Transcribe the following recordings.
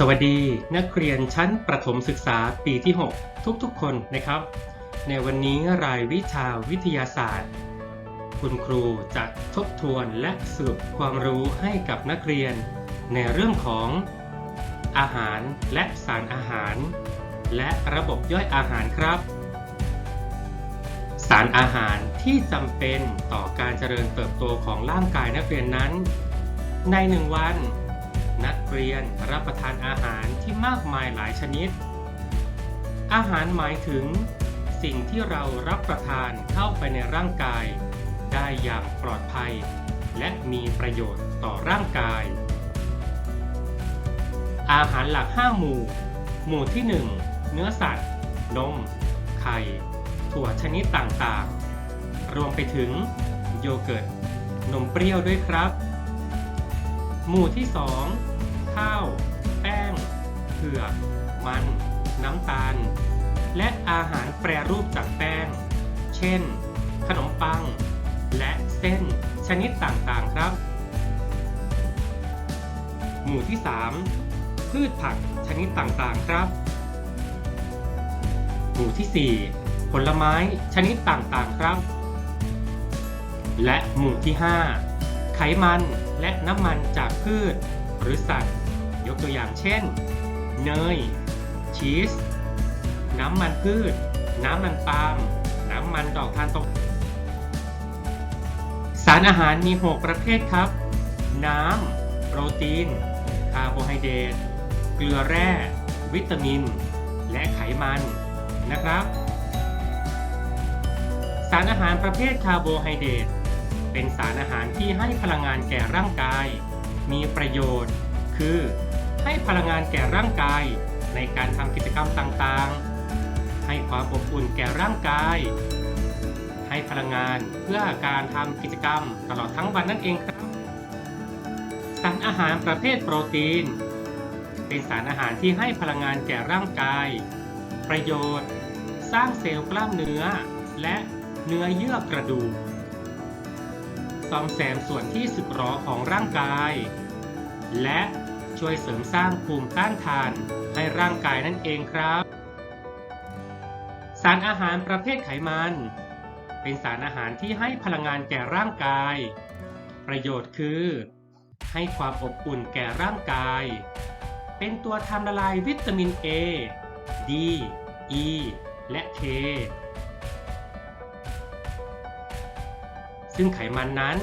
สวัสดีนักเรียนชั้นประถมศึกษาปีที่ 6 ทุกๆ คนนะครับ ในวันนี้รายวิชาวิทยาศาสตร์ คุณครูจะทบทวนและสรุปความรู้ให้กับนักเรียน ในเรื่องของอาหารและสารอาหาร และระบบย่อยอาหารครับ สารอาหารที่จำเป็นต่อการเจริญเติบโตของร่างกายนักเรียนนั้น ในหนึ่งวัน นักเรียนรับประทานอาหารที่มากมายหลายชนิด อาหารหมายถึง สิ่งที่เรารับประทานเข้าไปในร่างกาย ได้อย่างปลอดภัย และมีประโยชน์ต่อร่างกาย อาหารหลัก 5 หมู่ หมู่ที่ 1 เนื้อสัตว์ นม ไข่ ถั่วชนิดต่างๆ รวมไปถึงโยเกิร์ต นมเปรี้ยวด้วยครับ หมู่ที่ 2 ข้าว แป้งเผือกมัน น้ำตาล และอาหารแปรรูปจากแป้ง เช่น ขนมปัง และเส้นชนิดต่างๆครับ หมู่ที่ 3 พืชผักชนิดต่างๆครับ หมู่ที่ 4 ผลไม้ชนิดต่างๆครับ และหมู่ที่ 5 ไขมัน และน้ำมันจากพืช หรือสัตว์ ยกตัวอย่างเช่น เนย ชีส น้ำมันพืช น้ำมันปาล์ม น้ำมันดอกทานตะวันสารอาหารมี 6 ประเภทครับ น้ำ โปรตีน คาร์โบไฮเดรต เกลือแร่ วิตามิน และไขมันนะครับ สารอาหารประเภทคาร์โบไฮเดรต เป็นสารอาหารที่ให้พลังงานแก่ร่างกาย มีประโยชน์ คือ ให้พลังงานแก่ร่างกาย ในการทำกิจกรรมต่างๆ ให้ความอบอุ่นแก่ร่างกาย ให้พลังงานเพื่อการทำกิจกรรมตลอดทั้งวันนั่นเองครับสารอาหารประเภทโปรตีน เป็นสารอาหารที่ให้พลังงานแก่ร่างกาย ประโยชน์ สร้างเซลล์กล้ามเนื้อ และเนื้อเยื่อกระดูก ซ่อมแซมส่วนที่สึกหรอของร่างกาย และช่วยเสริมสร้างภูมิต้านทานให้ร่างกายนั่นเองครับ สารอาหารประเภทไขมัน เป็นสารอาหารที่ให้พลังงานแก่ร่างกาย ประโยชน์คือ ให้ความอบอุ่นแก่ร่างกาย เป็นตัวทำละลายวิตามิน A D E และ K ซึ่งไขมันนั้น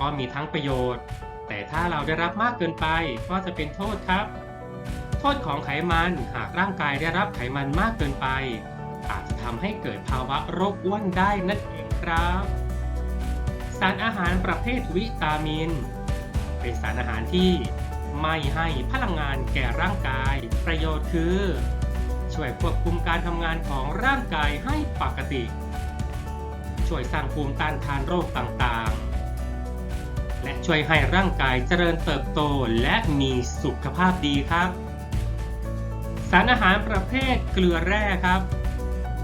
ก็มีทั้งประโยชน์ แต่ถ้าเราได้รับมากเกินไปก็จะเป็นโทษครับ โทษของไขมันหากร่างกายได้รับไขมันมากเกินไป อาจจะทำให้เกิดภาวะโรคอ้วนได้นั่นเองครับ สารอาหารประเภทวิตามิน เป็นสารอาหารที่ไม่ให้พลังงานแก่ร่างกาย ประโยชน์คือ ช่วยควบคุมการทำงานของร่างกายให้ปกติ ช่วยสร้างภูมิต้านทานโรคต่างๆ และช่วยให้ร่างกายเจริญเติบโตและมีสุขภาพดีครับ สารอาหารประเภทเกลือแร่ครับ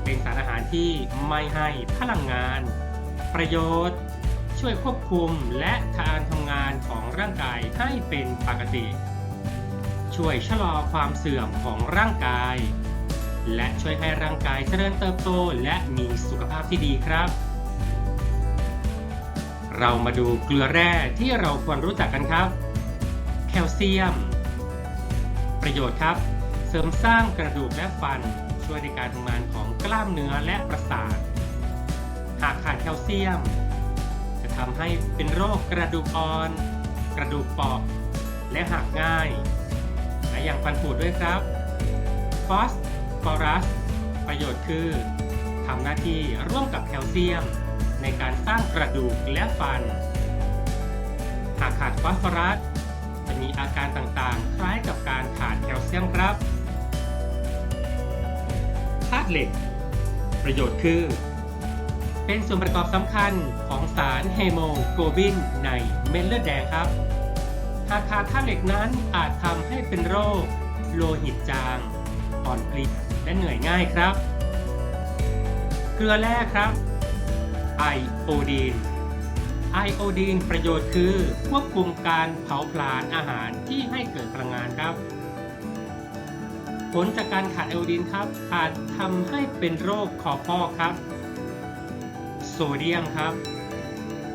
เป็นสารอาหารที่ไม่ให้พลังงาน ประโยชน์ ช่วยควบคุมและการทำงานของร่างกายให้เป็นปกติ ช่วยชะลอความเสื่อมของร่างกายและช่วยให้ร่างกายเจริญเติบโตและมีสุขภาพที่ดีครับ เรามาดูเกลือแร่ที่เราควรรู้จักกันครับ แคลเซียม ประโยชน์ครับ เสริมสร้างกระดูกและฟัน ช่วยในการทำงานของกล้ามเนื้อและประสาท หากขาดแคลเซียม จะทำให้เป็นโรคกระดูกอ่อน กระดูกเปราะและหักง่าย และยังฟันผุด้วยครับ ฟอสฟอรัส ประโยชน์คือทำหน้าที่ร่วมกับแคลเซียม ในการสร้างกระดูกและฟัน หากขาดฟอสฟอรัส จะมีอาการต่างๆ คล้ายกับการขาดแคลเซียมครับธาตุเหล็ก ประโยชน์คือ เป็นส่วนประกอบสำคัญของสารเฮโมโกลบินในเม็ดเลือดแดงครับ หากขาดธาตุเหล็กนั้นอาจทำให้เป็นโรค โลหิตจางอ่อนเพลียและเหนื่อยง่ายครับ เกลือแร่ครับ ไอโอดีนไอโอดีนประโยชน์คือควบคุมการเผาผลาญอาหารที่ให้เกิดพลังงานครับ ผลจากการขาดไอโอดีนครับ อาจทำให้เป็นโรคคอพอกครับ โซเดียมครับ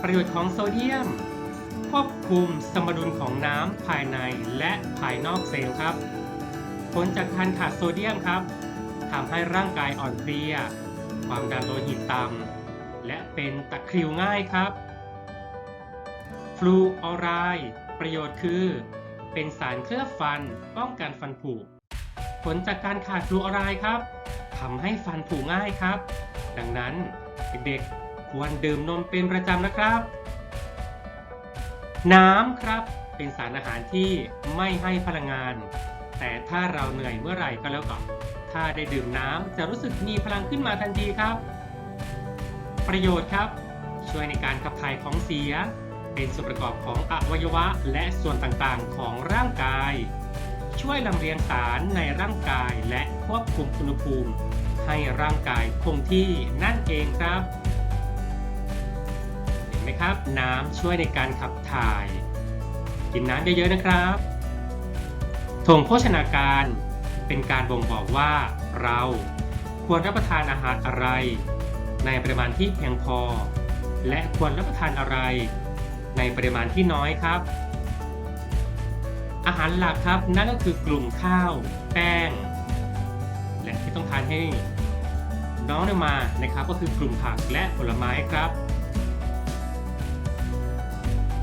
ประโยชน์ของโซเดียม ควบคุมสมดุลของน้ำภายในและภายนอกเซลล์ครับ ผลจากการขาดโซเดียมครับทำให้ร่างกายอ่อนเพลีย ความดันโลหิตต่ำ และเป็นตะคริวง่ายครับ ฟลูออไรด์ประโยชน์คือ เป็นสารเคลือบฟันป้องกันฟันผุ ผลจากการขาดฟลูออไรด์ครับทำให้ฟันผุง่ายครับ ดังนั้นเด็กๆควรดื่มนมเป็นประจำนะครับ น้ำครับเป็นสารอาหารที่ไม่ให้พลังงาน แต่ถ้าเราเหนื่อยเมื่อไหร่ก็แล้วก็ถ้าได้ดื่มน้ำจะรู้สึกมีพลังขึ้นมาทันทีครับ ประโยชน์ครับ ช่วยในการขับถ่ายของเสีย เป็นส่วนประกอบของอวัยวะและส่วนต่างๆ ของร่างกาย ช่วยลำเลียงสารในร่างกายและควบคุมอุณหภูมิ ให้ร่างกายคงที่นั่นเองครับ เห็นไหมครับ น้ำช่วยในการขับถ่าย กินน้ำเยอะๆนะครับธงโภชนาการเป็นการบ่งบอกว่าเราควรรับประทานอาหารอะไร ในปริมาณที่เพียงพอ และควรรับประทานอะไร ในปริมาณที่น้อยครับ อาหารหลักครับนั่นก็คือกลุ่มข้าว แป้ง และที่ต้องทานให้น้องลงมานะครับก็คือกลุ่มผักและผลไม้ครับ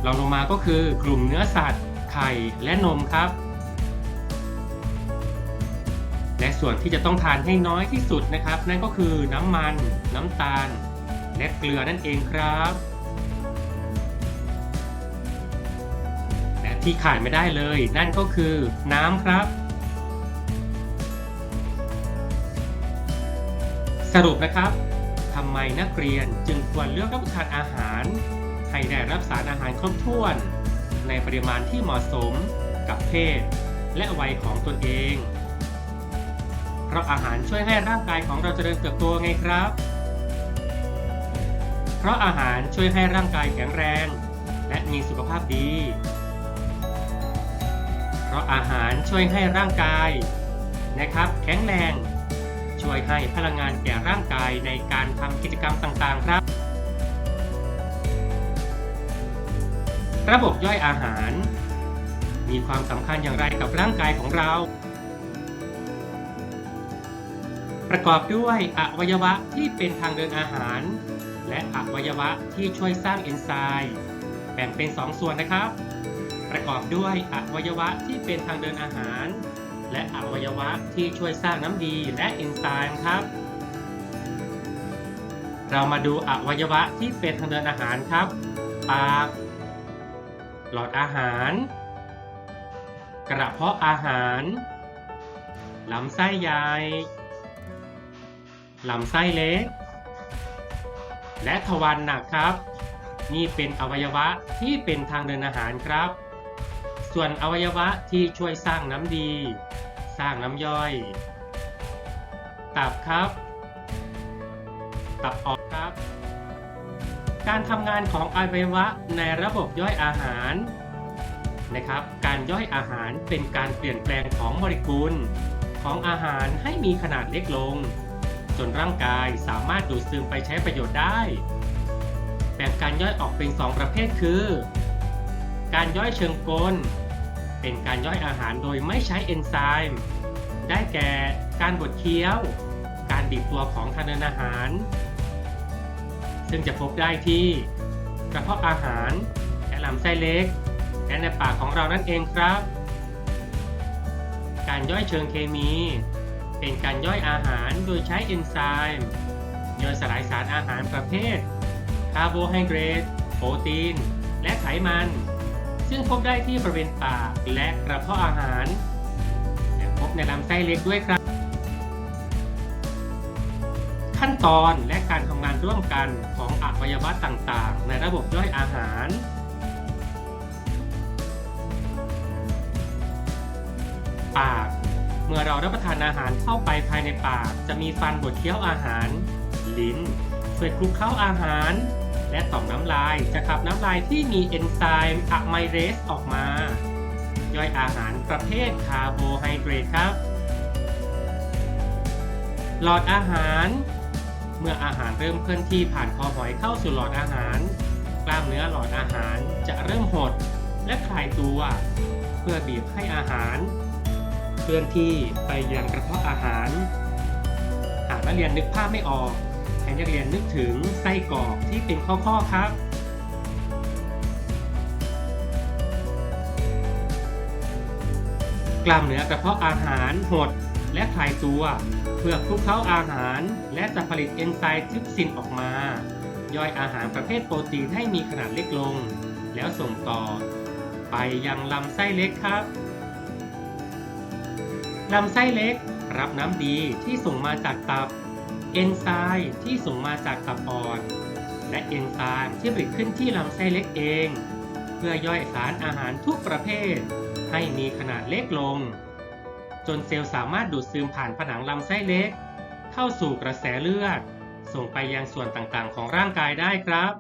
รองลงมาก็คือกลุ่มเนื้อสัตว์ ไข่และนมครับ ส่วนที่จะต้องทานให้น้อยที่สุดนะครับ นั่นก็คือน้ำมัน น้ำตาล และเกลือนั่นเองครับ และที่ขาดไม่ได้เลย นั่นก็คือน้ำครับ สรุปนะครับทำไมนักเรียนจึงควรเลือกรับประทานอาหาร ให้ได้รับสารอาหารครบถ้วน ในปริมาณที่เหมาะสมกับเพศ และวัยของตนเอง เพราะอาหารช่วยให้ร่างกายของเราเจริญเติบโตไงครับ เพราะอาหารช่วยให้ร่างกายแข็งแรง และมีสุขภาพดี เพราะอาหารช่วยให้ร่างกายนะครับ แข็งแรง ช่วยให้พลังงานแก่ร่างกายในการทำกิจกรรมต่างๆ ครับ ระบบย่อยอาหาร มีความสำคัญอย่างไรกับร่างกายของเรา ประกอบด้วยอวัยวะที่เป็นทางเดินอาหาร และอวัยวะที่ช่วยสร้างเอนไซม์แบ่งเป็น 2 ส่วนนะครับ ประกอบด้วยอวัยวะที่เป็นทางเดินอาหาร และอวัยวะที่ช่วยสร้างน้ำดีและเอนไซม์ครับ เรามาดูอวัยวะที่เป็นทางเดินอาหารครับ ปาก หลอดอาหาร กระเพาะอาหารลำไส้ใหญ่ ลำไส้เล็ก และทวารหนักครับ นี่เป็นอวัยวะที่เป็นทางเดินอาหารครับ ส่วนอวัยวะที่ช่วยสร้างน้ำดี สร้างน้ำย่อย ตับครับ ตับอ่อนครับ การทำงานของอวัยวะในระบบย่อยอาหารนะครับ การย่อยอาหารเป็นการเปลี่ยนแปลงของโมเลกุลของอาหารให้มีขนาดเล็กลง จนร่างกายสามารถดูดซึมไปใช้ประโยชน์ได้ แบ่งการย่อยออกเป็น 2 ประเภทคือ การย่อยเชิงกล เป็นการย่อยอาหารโดยไม่ใช้เอนไซม์ ได้แก่การบดเคี้ยว การบีบตัวของทางเดินอาหาร ซึ่งจะพบได้ที่กระเพาะอาหารและลำไส้เล็กและในปากของเรานั่นเองครับ การย่อยเชิงเคมี เป็นการย่อยอาหารโดยใช้เอนไซม์ย่อยสลายสารอาหารประเภทคาร์โบไฮเดรตโปรตีน และไขมัน ซึ่งพบได้ที่บริเวณปากและกระเพาะอาหารและพบในลำไส้เล็กด้วยครับ ขั้นตอนและการทำงานร่วมกันของอวัยวะต่างๆ ในระบบย่อยอาหารปาก มื่อเรารับประทานอาหารเข้าไปภายในปาก จะมีฟันบดเคี้ยวอาหาร ลิ้นช่วยคลุกเข้าอาหาร และต่อมน้ำลายจะขับน้ำลายที่มีเอนไซม์อะไมเรสออกมา ย่อยอาหารประเภทคาร์โบไฮเดรตครับ หลอดอาหาร เมื่ออาหารเริ่มเคลื่อนที่ผ่านคอหอยเข้าสู่หลอดอาหาร กล้ามเนื้อหลอดอาหารจะเริ่มหดและคลายตัว เพื่อบีบให้อาหาร เคลื่อนที่ไปยังกระเพาะอาหาร หากนักเรียนนึกภาพไม่ออก ให้นักเรียนนึกถึงไส้กรอกที่เป็นข้อๆครับกล้ามเนื้อกระเพาะอาหารหดและคลายตัว เพื่อคลุกเคล้าอาหาร และจะผลิตเอนไซม์ทริปซินออกมา ย่อยอาหารประเภทโปรตีนให้มีขนาดเล็กลง แล้วส่งต่อ ไปยังลำไส้เล็กครับ ลำไส้เล็กรับน้ำดีที่ส่งมาจากตับ เอนไซม์ที่ส่งมาจากตับอ่อน และเอนไซม์ที่ผลิตขึ้นที่ลำไส้เล็กเอง เพื่อย่อยสารอาหารทุกประเภท ให้มีขนาดเล็กลง จนเซลล์สามารถดูดซึมผ่านผนังลำไส้เล็ก เข้าสู่กระแสเลือด ส่งไปยังส่วนต่างๆ ของร่างกายได้ครับ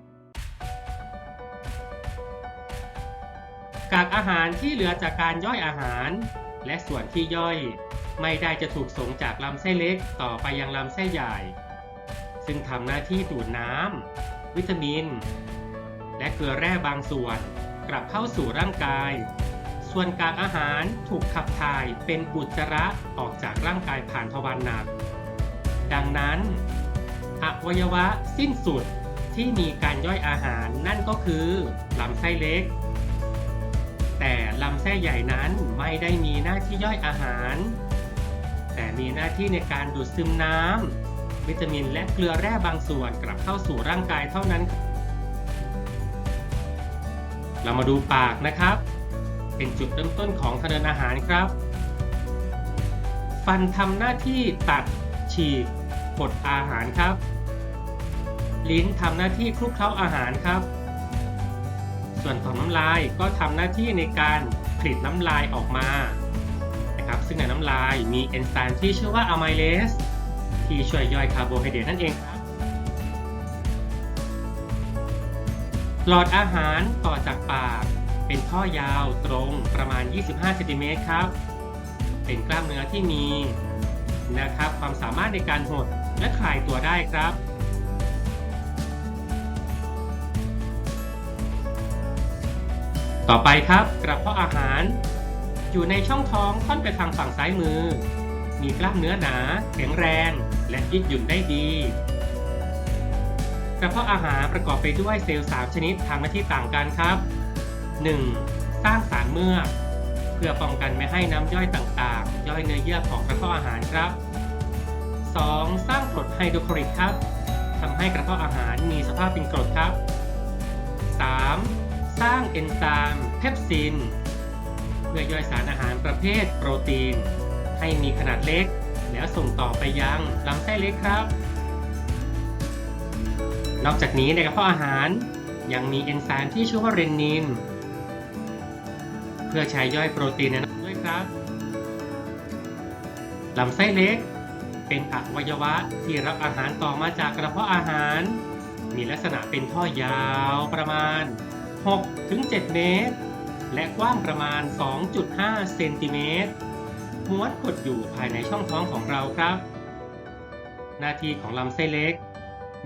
กากอาหารที่เหลือจากการย่อยอาหาร และส่วนที่ย่อย ไม่ได้จะถูกส่งจากลำไส้เล็กต่อไปยังลำไส้ใหญ่ ซึ่งทำหน้าที่ดูดน้ำวิตามิน และเกลือแร่บางส่วนกลับเข้าสู่ร่างกาย ส่วนกากอาหารถูกขับถ่ายเป็นอุจจาระออกจากร่างกายผ่านทวารหนัก ดังนั้นอวัยวะสิ้นสุดที่มีการย่อยอาหารนั่นก็คือลำไส้เล็ก แต่ลำไส้ใหญ่นั้นไม่ได้มีหน้าที่ย่อยอาหาร แต่มีหน้าที่ในการดูดซึมน้ำวิตามินและเกลือแร่บางส่วนกลับเข้าสู่ร่างกายเท่านั้น เรามาดูปากนะครับ เป็นจุดเริ่มต้นของทางเดินอาหารครับ ฟันทำหน้าที่ตัดฉีกกดอาหารครับ ลิ้นทำหน้าที่คลุกเคล้าอาหารครับ ส่วนของน้ำลายก็ทำหน้าที่ในการผลิตน้ำลายออกมานะครับซึ่งในน้ำลายมีเอนไซม์ที่ชื่อว่าอะไมเลสที่ช่วยย่อยคาร์โบไฮเดรตนั่นเองครับหลอดอาหารต่อจากปากเป็นท่อยาวตรงประมาณ 25 เซนติเมตรครับ เป็นกล้ามเนื้อที่มีนะครับความสามารถในการหดและคลายตัวได้ครับ ต่อไปครับกระเพาะอาหาร อยู่ในช่องท้องค่อนไปทางฝั่งซ้ายมือ มีกล้ามเนื้อหนาแข็งแรง และยืดหยุ่นได้ดี กระเพาะอาหารประกอบไปด้วยเซลล์ 3 ชนิดทำหน้าที่ต่างกันครับ 1. สร้างสารเมือกเพื่อป้องกันไม่ให้น้ำย่อยต่างๆ ย่อยเนื้อเยื่อของกระเพาะอาหารครับ 2. สร้างกรดไฮโดรคลอริกครับทำให้กระเพาะอาหารมีสภาพเป็นกรดครับ 3. สร้างเอนไซม์เพปซินเพื่อย่อยสารอาหารประเภทโปรตีน ให้มีขนาดเล็ก แล้วส่งต่อไปยังลำไส้เล็กครับ นอกจากนี้ในกระเพาะอาหารยังมีเอนไซม์ที่ชื่อว่าเรนนิน เพื่อใช้ย่อยโปรตีนนั้นด้วยครับลำไส้เล็ก เป็นอวัยวะที่รับอาหารต่อมาจากกระเพาะอาหาร มีลักษณะเป็นท่อยาวประมาณ 6-7เมตร และกว้างประมาณ 2.5 เซนติเมตรม้วนกดอยู่ภายในช่องท้องของเราครับ หน้าที่ของลำไส้เล็ก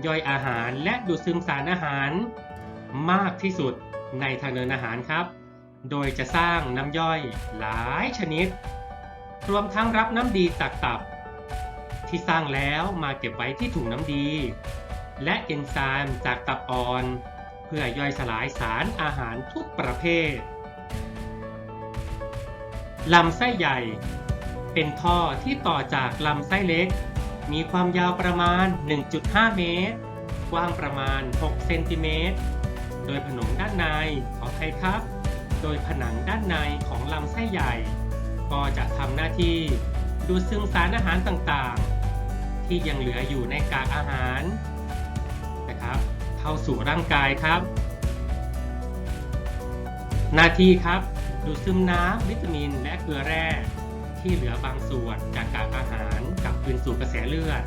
ย่อยอาหารและดูดซึมสารอาหาร มากที่สุดในทางเดินอาหารครับ โดยจะสร้างน้ำย่อยหลายชนิด รวมทั้งรับน้ำดีจากตับ ที่สร้างแล้วมาเก็บไว้ที่ถุงน้ำดี และเอนไซม์จากตับอ่อน เพื่อย่อยสลายสารอาหารทุกประเภท ลำไส้ใหญ่ เป็นท่อที่ต่อจากลำไส้เล็ก มีความยาวประมาณ 1.5 เมตร กว้างประมาณ 6 เซนติเมตร โดยผนังด้านในขอใครครับ โดยผนังด้านในของลำไส้ใหญ่ ก็จะทำหน้าที่ดูดซึมสารอาหารต่างๆ ที่ยังเหลืออยู่ในกากอาหารนะครับ เข้าสู่ร่างกายครับ หน้าที่ครับ ดูดซึมน้ำวิตามิน และเกลือแร่ที่เหลือบางส่วนจากกากอาหารกลับคืนสู่กระแสเลือด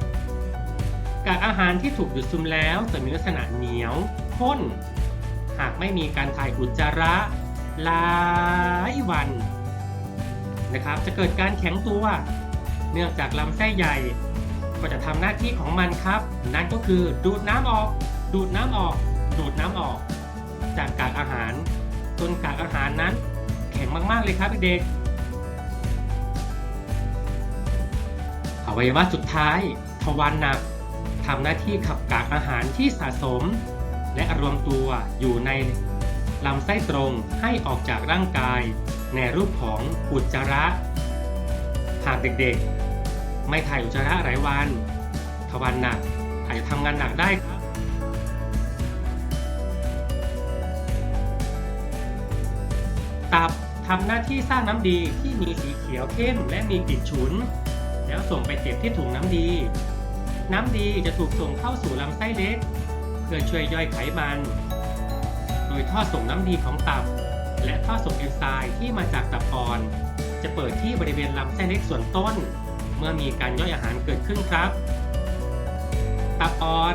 กากอาหารที่ถูกดูดซึมแล้วจะมีลักษณะเหนียวข้น หากไม่มีการถ่ายอุจจาระหลายวันนะครับ จะเกิดการแข็งตัว เนื่องจากลำไส้ใหญ่ก็จะทำหน้าที่ของมันครับ นั่นก็คือดูดน้ำออก ดูดน้ำออก ดูดน้ำออก จากกากอาหาร จนกากอาหารนั้น แข็งมาก ๆ เลยครับเด็กอวัยวะสุดท้าย ทวารหนักทำหน้าที่ขับกากอาหารที่สะสม และรวมตัวอยู่ในลำไส้ตรงให้ออกจากร่างกาย ในรูปของอุจจาระ หากเด็กๆ ไม่ถ่ายอุจจาระหลายวัน ทวารหนักอาจจะทำงานหนักได้ครับ ทำหน้าที่สร้างน้ำดีที่มีสีเขียวเข้มและมีกลิ่นฉุน แล้วส่งไปเก็บที่ถุงน้ำดี น้ำดีจะถูกส่งเข้าสู่ลำไส้เล็ก เพื่อช่วยย่อยไขมัน โดยท่อส่งน้ำดีของตับ และท่อส่งเอนไซม์ที่มาจากตับอ่อน จะเปิดที่บริเวณลำไส้เล็กส่วนต้น เมื่อมีการย่อยอาหารเกิดขึ้นครับ ตับอ่อน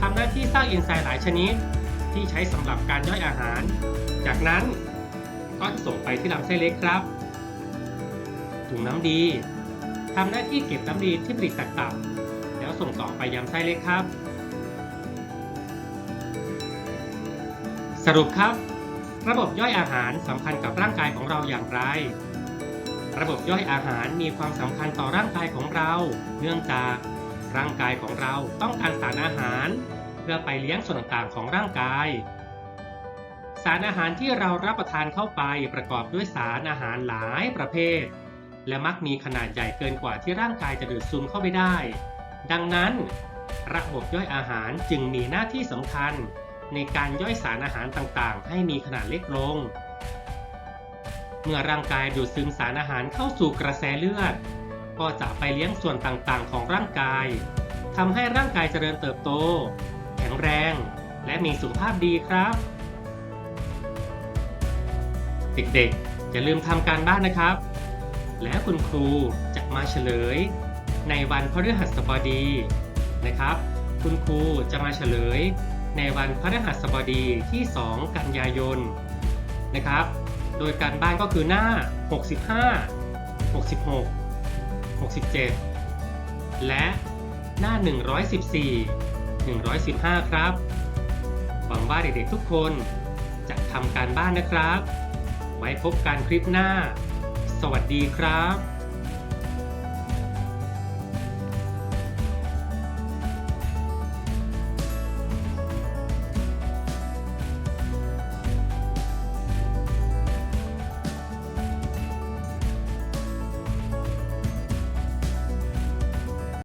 ทำหน้าที่สร้างเอนไซม์หลายชนิด ที่ใช้สำหรับการย่อยอาหาร จากนั้น ก็จะส่งไปที่ลำไส้เล็กครับถุงน้ำดีทำหน้าที่เก็บน้ำดีที่ผลิตจากตับ แล้วส่งต่อไปยังไส้เล็กครับ สรุปครับ ระบบย่อยอาหารสำคัญกับร่างกายของเราอย่างไร ระบบย่อยอาหารมีความสำคัญต่อร่างกายของเรา เนื่องจากร่างกายของเราต้องการสารอาหาร เพื่อไปเลี้ยงส่วนต่างๆของร่างกาย สารอาหารที่เรารับประทานเข้าไปประกอบด้วยสารอาหารหลายประเภท และมักมีขนาดใหญ่เกินกว่าที่ร่างกายจะดูดซึมเข้าไปได้ ดังนั้น ระบบย่อยอาหารจึงมีหน้าที่สำคัญ ในการย่อยสารอาหารต่างๆ ให้มีขนาดเล็กลง เมื่อร่างกายดูดซึมสารอาหารเข้าสู่กระแสเลือด ก็จะไปเลี้ยงส่วนต่างๆ ของร่างกายทำให้ร่างกายเจริญเติบโต แข็งแรง และมีสุขภาพดีครับ เด็กๆ อย่าลืมทำการบ้านนะครับ แล้วคุณครูจะมาเฉลย ในวันพฤหัสบดีนะครับ คุณครูจะมาเฉลย ในวันพฤหัสบดีที่ 2 กันยายนนะครับ โดยการบ้านก็คือหน้า 65 66 67 และหน้า 114 115 ครับ หวังว่าเด็กๆทุกคนจะทำการบ้านนะครับ ไว้พบกันคลิปหน้า สวัสดีครับ